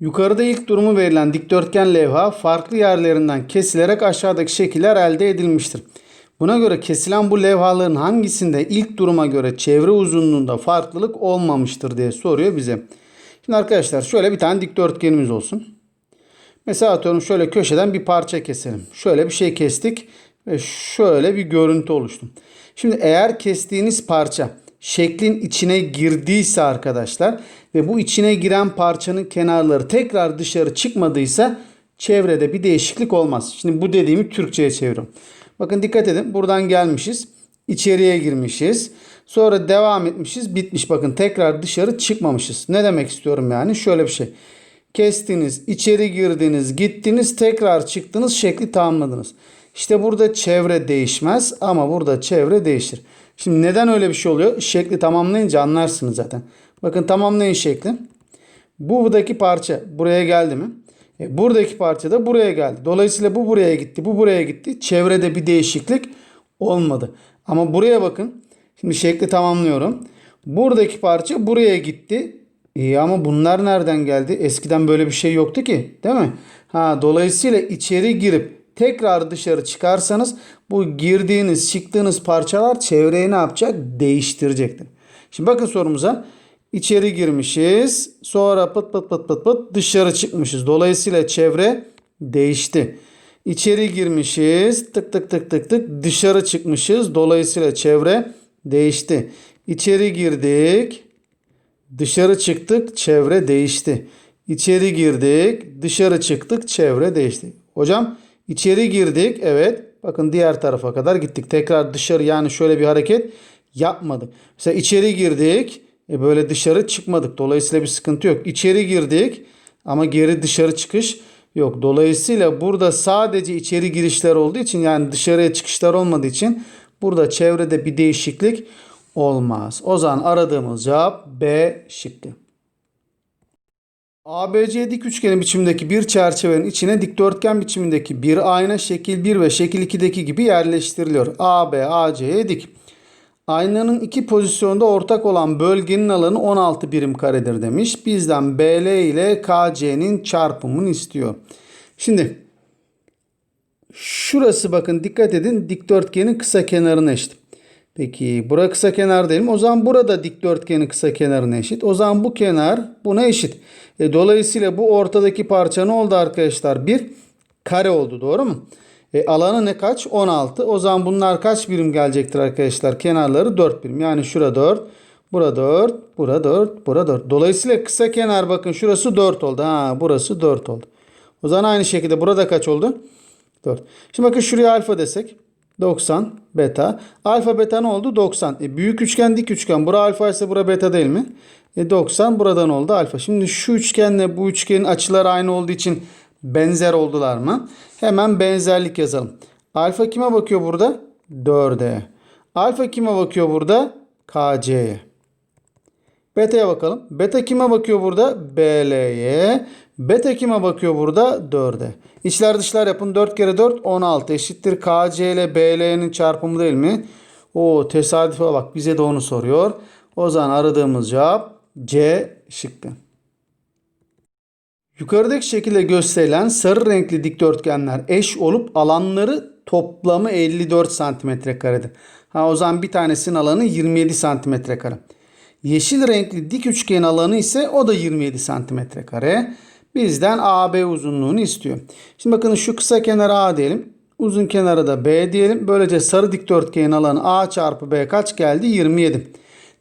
Yukarıda ilk durumu verilen dikdörtgen levha farklı yerlerinden kesilerek aşağıdaki şekiller elde edilmiştir. Buna göre kesilen bu levhaların hangisinde ilk duruma göre çevre uzunluğunda farklılık olmamıştır diye soruyor bize. Şimdi arkadaşlar şöyle bir tane dikdörtgenimiz olsun. Mesela atıyorum şöyle köşeden bir parça keselim. Şöyle bir şey kestik ve şöyle bir görüntü oluştu. Şimdi eğer kestiğiniz parça şeklin içine girdiyse arkadaşlar ve bu içine giren parçanın kenarları tekrar dışarı çıkmadıysa çevrede bir değişiklik olmaz. Şimdi bu dediğimi Türkçe'ye çeviriyorum. Bakın dikkat edin buradan gelmişiz. içeriye girmişiz. Sonra devam etmişiz. Bitmiş. Bakın tekrar dışarı çıkmamışız. Ne demek istiyorum yani? Şöyle bir şey. Kestiniz, içeri girdiniz, gittiniz, tekrar çıktınız, şekli tamamladınız. İşte burada çevre değişmez ama burada çevre değişir. Şimdi neden öyle bir şey oluyor? Şekli tamamlayınca anlarsınız zaten. Bakın tamamlayın şekli. Buradaki parça buraya geldi mi? E, buradaki parça da buraya geldi. Dolayısıyla bu buraya gitti, bu buraya gitti. Çevrede bir değişiklik olmadı. Ama buraya bakın. Şimdi şekli tamamlıyorum. Buradaki parça buraya gitti. İyi ama bunlar nereden geldi? Eskiden böyle bir şey yoktu ki, değil mi? Ha dolayısıyla içeri girip tekrar dışarı çıkarsanız bu girdiğiniz, çıktığınız parçalar çevreyi ne yapacak? Değiştirecektir. Şimdi bakın sorumuza. İçeri girmişiz. Sonra pıt pıt pıt pıt pıt dışarı çıkmışız. Dolayısıyla çevre değişti. İçeri girmişiz. Tık tık tık tık tık dışarı çıkmışız. Dolayısıyla çevre değişti. İçeri girdik. Dışarı çıktık. Çevre değişti. İçeri girdik. Dışarı çıktık. Çevre değişti. Hocam içeri girdik. Evet. Bakın diğer tarafa kadar gittik. Tekrar dışarı yani şöyle bir hareket yapmadık. Mesela içeri girdik. E böyle dışarı çıkmadık. Dolayısıyla bir sıkıntı yok. İçeri girdik ama geri dışarı çıkış yok. Dolayısıyla burada sadece içeri girişler olduğu için yani dışarıya çıkışlar olmadığı için burada çevrede bir değişiklik olmaz. O zaman aradığımız cevap B şıkkı. ABC dik üçgeni biçimindeki bir çerçevenin içine dikdörtgen biçimindeki bir ayna şekil 1 ve şekil 2'deki gibi yerleştiriliyor. AB AC'ye dik. Aynanın iki pozisyonda ortak olan bölgenin alanı 16 birim karedir demiş. Bizden BL ile KC'nin çarpımını istiyor. Şimdi şurası bakın dikkat edin dikdörtgenin kısa kenarına eşit. Peki bura kısa kenar mi? O zaman burada dikdörtgenin kısa kenarına eşit. O zaman bu kenar buna eşit. E, dolayısıyla bu ortadaki parça ne oldu arkadaşlar? Bir kare oldu doğru mu? E, alanı ne kaç? 16. O zaman bunlar kaç birim gelecektir arkadaşlar? Kenarları 4 birim. Yani şura 4, bura 4, bura 4, bura 4. Dolayısıyla kısa kenar bakın şurası 4 oldu. Ha burası 4 oldu. O zaman aynı şekilde burada kaç oldu? 4. Şimdi bakın şuraya alfa desek. 90 beta. Alfa beta ne oldu? 90. E, büyük üçgen dik üçgen. Bura alfa ise bura beta değil mi? E, 90 buradan oldu alfa. Şimdi şu üçgenle bu üçgenin açıları aynı olduğu için benzer oldular mı? Hemen benzerlik yazalım. Alfa kime bakıyor burada? 4'e. Alfa kime bakıyor burada? KC'ye. Beta'ya bakalım. Beta kime bakıyor burada? BL'ye. Beta kime bakıyor burada? 4'e. İçler dışlar yapın. 4 kere 4 16 eşittir. KC ile BL'nin çarpımı değil mi? O tesadüfe bak bize de onu soruyor. O zaman aradığımız cevap C şıkkı. Yukarıdaki şekilde gösterilen sarı renkli dikdörtgenler eş olup alanları toplamı 54 santimetre karedir. Ha o zaman bir tanesinin alanı 27 santimetre kare. Yeşil renkli dik üçgen alanı ise o da 27 santimetre kare. Bizden AB uzunluğunu istiyor. Şimdi bakın şu kısa kenara A diyelim. Uzun kenara da B diyelim. Böylece sarı dikdörtgenin alanı A çarpı B kaç geldi? 27.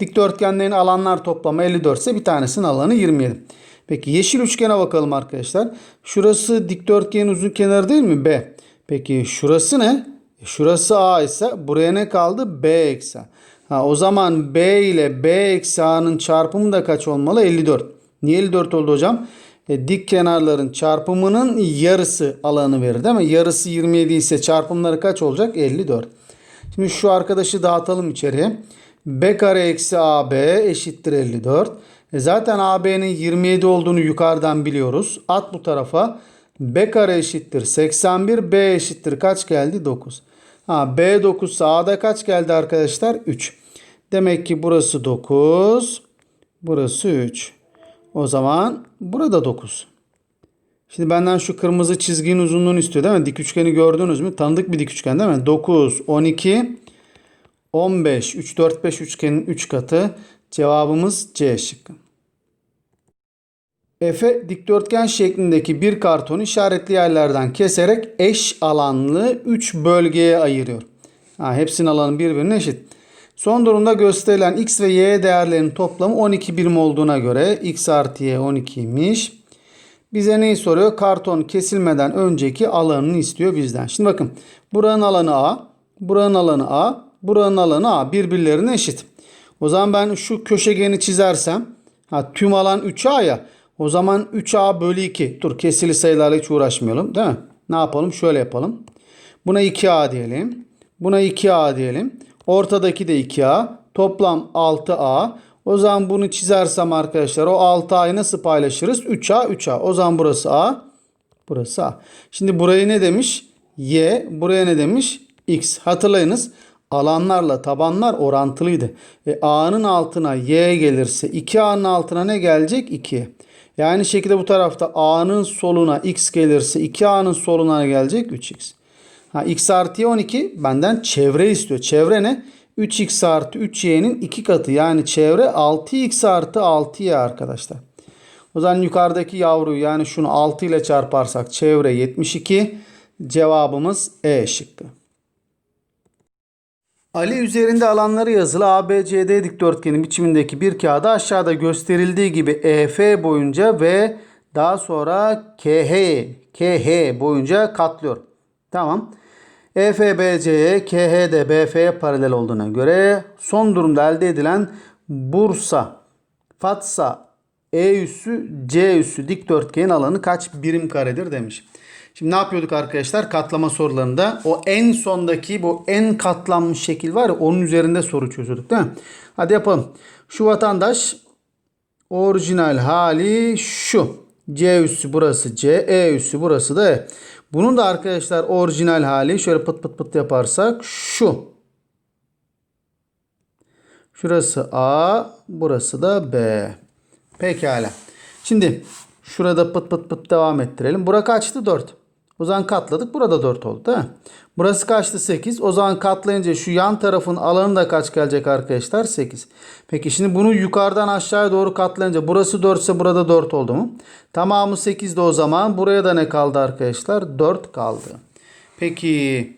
Dikdörtgenlerin alanlar toplamı 54 ise bir tanesinin alanı 27. Peki yeşil üçgene bakalım arkadaşlar. Şurası dikdörtgenin uzun kenarı değil mi? B. Peki şurası ne? E, Şurası A ise buraya ne kaldı? B eksi A. Ha, o zaman B ile B eksi A'nın çarpımı da kaç olmalı? 54. Niye 54 oldu hocam? E, dik kenarların çarpımının yarısı alanı verir değil mi? Yarısı 27 ise çarpımları kaç olacak? 54. Şimdi şu arkadaşı dağıtalım içeriye. B kare eksi AB eşittir 54. E zaten AB'nin 27 olduğunu yukarıdan biliyoruz. At bu tarafa. B kare eşittir 81. B eşittir kaç geldi? 9. Ha, B 9 ise A'da kaç geldi arkadaşlar? 3. Demek ki burası 9. Burası 3. O zaman burada 9. Şimdi benden şu kırmızı çizginin uzunluğunu istiyor değil mi? Dik üçgeni gördünüz mü? Tanıdık bir dik üçgen değil mi? 9, 12, 15, 3, 4, 5 üçgenin 3 katı. Cevabımız C şıkkı. Efe dikdörtgen şeklindeki bir kartonu işaretli yerlerden keserek eş alanlı 3 bölgeye ayırıyor. Ha, hepsinin alanı birbirine eşit. Son durumda gösterilen x ve y değerlerinin toplamı 12 birim olduğuna göre x artı y 12'ymiş. Bize neyi soruyor? Karton kesilmeden önceki alanını istiyor bizden. Şimdi bakın buranın alanı A, buranın alanı A, buranın alanı A birbirlerine eşit. O zaman ben şu köşegeni çizersem ha, tüm alan 3A ya o zaman 3A bölü 2. Dur kesili sayılarla hiç uğraşmayalım değil mi? Ne yapalım? Şöyle yapalım. Buna 2A diyelim. Buna 2A diyelim. Ortadaki de 2A. Toplam 6A. O zaman bunu çizersem arkadaşlar o 6A'yı nasıl paylaşırız? 3A 3A. O zaman burası A. Burası A. Şimdi burayı ne demiş? Y. Buraya ne demiş? X. Hatırlayınız. Alanlarla tabanlar orantılıydı. E, A'nın altına Y gelirse 2A'nın altına ne gelecek? 2. Yani şekilde bu tarafta A'nın soluna X gelirse 2A'nın soluna gelecek? 3X. Ha, X artı Y 12 benden çevre istiyor. Çevre ne? 3X artı 3Y'nin 2 katı. Yani çevre 6X artı 6Y arkadaşlar. O zaman yukarıdaki yavruyu yani şunu 6 ile çarparsak çevre 72. Cevabımız E şıkkı. Ali üzerinde alanları yazılı ABCD dikdörtgeni biçimindeki bir kağıda aşağıda gösterildiği gibi EF boyunca ve daha sonra KH, KH boyunca katlıyor. Tamam. EF BC'ye, KH de BF'ye paralel olduğuna göre son durumda elde edilen Bursa, Fatsa, E üssü, C üssü dikdörtgenin alanı kaç birim karedir demiş. Şimdi ne yapıyorduk arkadaşlar? Katlama sorularında o en sondaki bu en katlanmış şekil var ya onun üzerinde soru çözüyorduk değil mi? Hadi yapalım. Şu vatandaş orijinal hali şu. C üssü burası C, E üssü burası da E. Bunun da arkadaşlar orijinal hali şöyle pıt pıt pıt yaparsak şu. Şurası A, burası da B. Pekala. Şimdi şurada pıt pıt pıt devam ettirelim. Bura kaçtı? 4. O zaman katladık. Burada 4 oldu değil mi? Burası kaçtı? 8. O zaman katlayınca şu yan tarafın alanı da kaç gelecek arkadaşlar? 8. Peki şimdi bunu yukarıdan aşağıya doğru katlayınca burası 4 ise burada 4 oldu mu? Tamamı 8 de o zaman. Buraya da ne kaldı arkadaşlar? 4 kaldı. Peki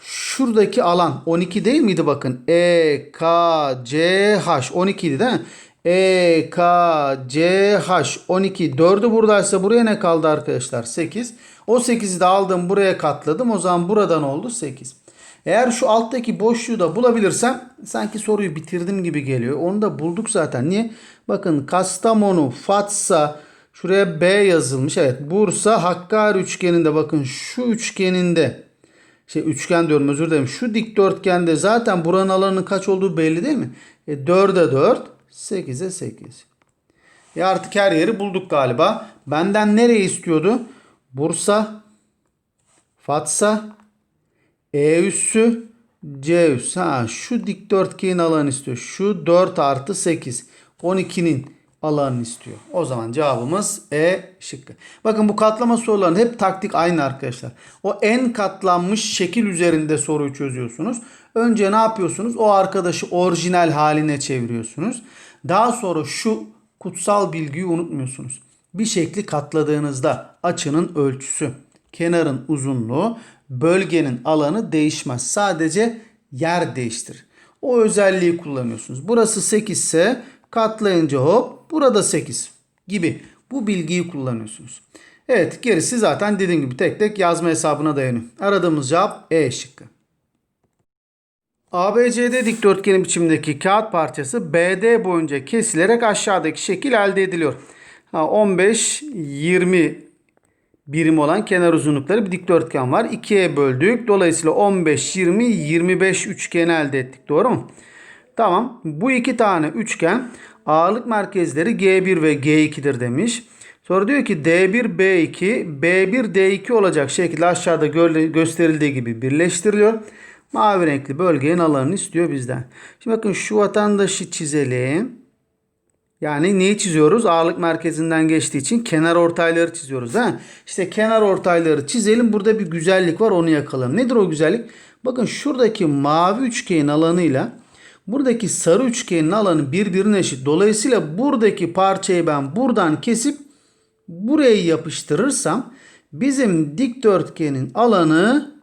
şuradaki alan 12 değil miydi bakın? E, K, C, H 12 idi değil mi? E, K, C, H 12. 4'ü buradaysa buraya ne kaldı arkadaşlar? 8. O 8'i de aldım buraya katladım. O zaman buradan oldu 8. Eğer şu alttaki boşluğu da bulabilirsem sanki soruyu bitirdim gibi geliyor. Onu da bulduk zaten. Niye? Bakın Kastamonu, Fatsa, şuraya B yazılmış. Evet Bursa, Hakkari üçgeninde bakın şu üçgeninde şey üçgen diyorum özür dilerim. Şu dikdörtgende zaten buranın alanının kaç olduğu belli değil mi? E 4'e 4, 8'e 8. E artık her yeri bulduk galiba. Benden nereyi istiyordu? Bursa, Fatsa, E üssü, C üssü. Ha, şu dikdörtgenin alanı istiyor. Şu 4 artı 8. 12'nin alanını istiyor. O zaman cevabımız E şıkkı. Bakın bu katlama soruların hep taktik aynı arkadaşlar. O en katlanmış şekil üzerinde soruyu çözüyorsunuz. Önce ne yapıyorsunuz? O arkadaşı orijinal haline çeviriyorsunuz. Daha sonra şu kutsal bilgiyi unutmuyorsunuz. Bir şekli katladığınızda açının ölçüsü, kenarın uzunluğu, bölgenin alanı değişmez. Sadece yer değiştirir. O özelliği kullanıyorsunuz. Burası 8 ise katlayınca hop burada 8 gibi bu bilgiyi kullanıyorsunuz. Evet gerisi zaten dediğim gibi tek tek yazma hesabına dayanıyor. Aradığımız cevap E şıkkı. ABCD dikdörtgeni biçimdeki kağıt parçası BD boyunca kesilerek aşağıdaki şekil elde ediliyor. 15-20 birim olan kenar uzunlukları bir dikdörtgen var. 2'ye böldük. Dolayısıyla 15-20-25 üçgeni elde ettik. Doğru mu? Tamam. Bu iki tane üçgen ağırlık merkezleri G1 ve G2'dir demiş. Sonra diyor ki D1, B2, B1, D2 olacak şekilde aşağıda gösterildiği gibi birleştiriliyor. Mavi renkli bölgenin alanını istiyor bizden. Şimdi bakın şu vatandaşı çizelim. Yani neyi çiziyoruz? Ağırlık merkezinden geçtiği için kenar ortayları çiziyoruz. Ha? İşte kenar ortayları çizelim. Burada bir güzellik var onu yakalayalım. Nedir o güzellik? Bakın şuradaki mavi üçgenin alanıyla buradaki sarı üçgenin alanı birbirine eşit. Dolayısıyla buradaki parçayı ben buradan kesip buraya yapıştırırsam bizim dikdörtgenin alanı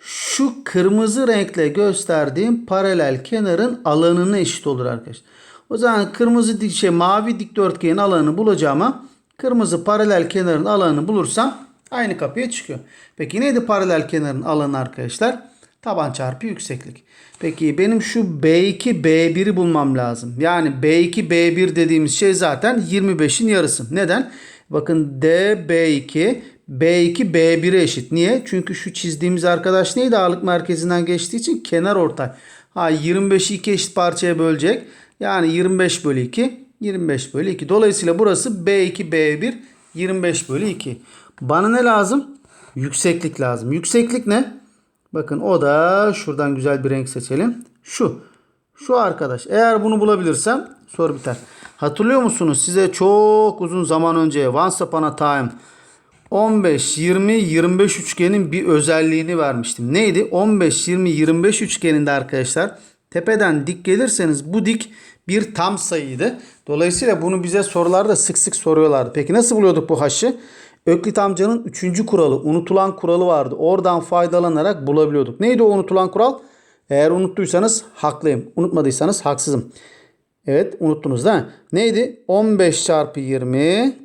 şu kırmızı renkle gösterdiğim paralel kenarın alanına eşit olur arkadaşlar. O zaman kırmızı dik- şey mavi dikdörtgenin alanını bulacağıma kırmızı paralel kenarın alanını bulursam aynı kapıya çıkıyor. Peki neydi paralel kenarın alanı arkadaşlar? Taban çarpı yükseklik. Peki benim şu B2 B1'i bulmam lazım. Yani B2 B1 dediğimiz şey zaten 25'in yarısı. Neden? Bakın D B2 B2 B1'e eşit. Niye? Çünkü şu çizdiğimiz arkadaş neydi? Ağırlık merkezinden geçtiği için kenar ortay. Ha 25'i iki eşit parçaya bölecek. Yani 25 bölü 2 25 bölü 2. Dolayısıyla burası B2 B1 25 bölü 2. Bana ne lazım? Yükseklik lazım. Yükseklik ne? Bakın o da şuradan güzel bir renk seçelim. Şu. Şu arkadaş. Eğer bunu bulabilirsem soru biter. Hatırlıyor musunuz? Size çok uzun zaman önce Once Upon a Time 15, 20, 25 üçgenin bir özelliğini vermiştim. Neydi? 15, 20, 25 üçgeninde arkadaşlar tepeden dik gelirseniz bu dik bir tam sayıydı. Dolayısıyla bunu bize sorularda sık sık soruyorlardı. Peki nasıl buluyorduk bu haşı? Öklit amcanın 3. kuralı, unutulan kuralı vardı. Oradan faydalanarak bulabiliyorduk. Neydi o unutulan kural? Eğer unuttuysanız haklıyım. Unutmadıysanız haksızım. Evet unuttunuz değil mi? Neydi? 15 çarpı 20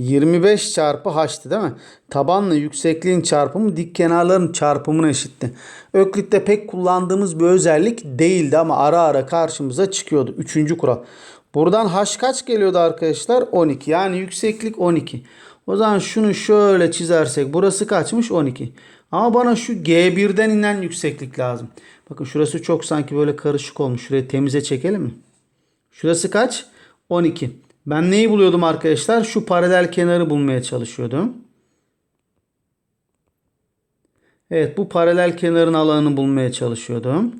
25 çarpı h'tı değil mi? Tabanla yüksekliğin çarpımı dik kenarların çarpımına eşitti. Öklit'te pek kullandığımız bir özellik değildi ama ara ara karşımıza çıkıyordu. Üçüncü kural. Buradan h kaç geliyordu arkadaşlar? 12. Yani yükseklik 12. O zaman şunu şöyle çizersek burası kaçmış? 12. Ama bana şu G1'den inen yükseklik lazım. Bakın şurası çok sanki böyle karışık olmuş. Şurayı temize çekelim mi? Şurası kaç? 12. Ben neyi buluyordum arkadaşlar? Şu paralel kenarı bulmaya çalışıyordum. Evet bu paralel kenarın alanını bulmaya çalışıyordum.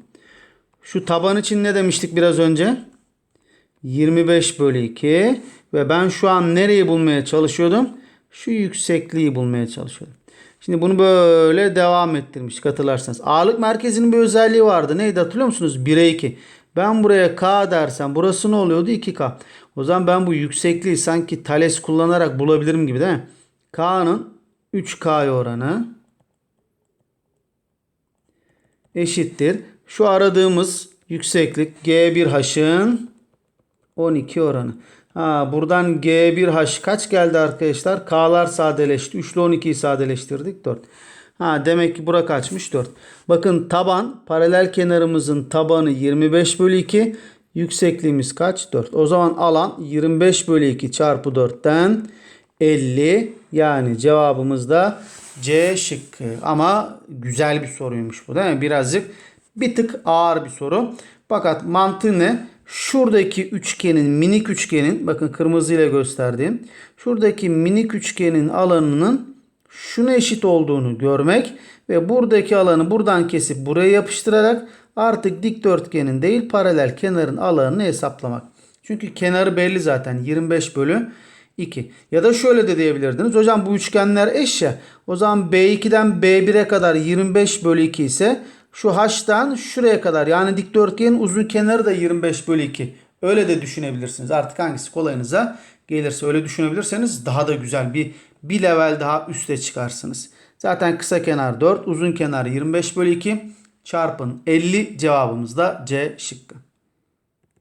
Şu taban için ne demiştik biraz önce? 25 bölü 2. Ve ben şu an nereyi bulmaya çalışıyordum? Şu yüksekliği bulmaya çalışıyordum. Şimdi bunu böyle devam ettirmiş hatırlarsanız. Ağırlık merkezinin bir özelliği vardı. Neydi hatırlıyor musunuz? 1'e 2. Ben buraya K dersem burası ne oluyordu? 2K. O zaman ben bu yüksekliği sanki Thales kullanarak bulabilirim gibi değil mi? K'nın 3K oranı eşittir. Şu aradığımız yükseklik G1H'ın 12 oranı. Ha, buradan G1H kaç geldi arkadaşlar? K'lar sadeleşti. 3 ile 12'yi sadeleştirdik. 4. Ha, demek ki bura kaçmış? 4. Bakın taban paralel kenarımızın tabanı 25 bölü 2. Yüksekliğimiz kaç? 4. O zaman alan 25 bölü 2 çarpı 4'ten 50. Yani cevabımız da C şıkkı. Ama güzel bir soruymuş bu değil mi? Birazcık bir tık ağır bir soru. Fakat mantığı ne? Şuradaki üçgenin, minik üçgenin, bakın kırmızıyla gösterdiğim, şuradaki minik üçgenin alanının şuna eşit olduğunu görmek ve buradaki alanı buradan kesip buraya yapıştırarak artık dikdörtgenin değil paralel kenarın alanını hesaplamak. Çünkü kenarı belli zaten 25 bölü 2. Ya da şöyle de diyebilirdiniz. Hocam bu üçgenler eş ya. O zaman B2'den B1'e kadar 25 bölü 2 ise şu H'tan şuraya kadar yani dikdörtgenin uzun kenarı da 25 bölü 2. Öyle de düşünebilirsiniz. Artık hangisi kolayınıza gelirse öyle düşünebilirseniz daha da güzel bir bir level daha üste çıkarsınız. Zaten kısa kenar 4, uzun kenar 25 bölü 2 çarpın 50 cevabımız da C şıkkı.